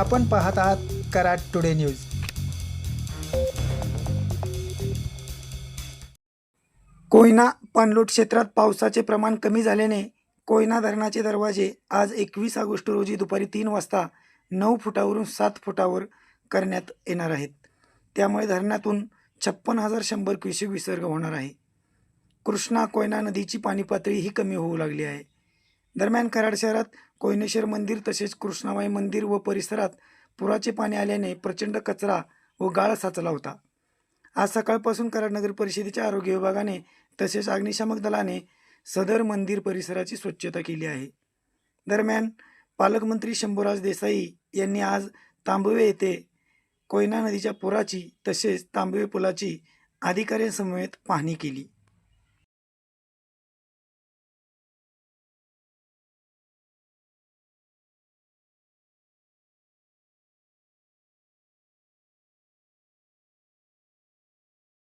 आपण पाहत आहात कराड टुडे न्यूज. कोयना पाणलोट क्षेत्रात पावसाचे प्रमाण कमी झाल्याने कोयना धरणाचे दरवाजे आज एकवीस ऑगस्ट रोजी दुपारी तीन वाजता नऊ फुटावरून सात फुटावर करण्यात येणार आहेत. त्यामुळे धरणातून छप्पन हजार शंभर क्युसेक विसर्ग होणार आहे. कृष्णा कोयना नदीची पाणी पातळीही कमी होऊ लागली आहे. दरम्यान कराड शहरात कोयनेश्वर मंदिर तसेच कृष्णामाई मंदिर व परिसरात पुराचे पाणी आल्याने प्रचंड कचरा व गाळ साचला होता. आज सकाळपासून कराड नगर परिषदेच्या आरोग्य विभागाने तसेच अग्निशामक दलाने सदर मंदिर परिसराची स्वच्छता केली आहे. दरम्यान पालकमंत्री शंभूराज देसाई यांनी आज तांबवे येथे कोयना नदीच्या पुराची तसेच तांबवे पुलाची अधिकाऱ्यांसमवेत पाहणी केली.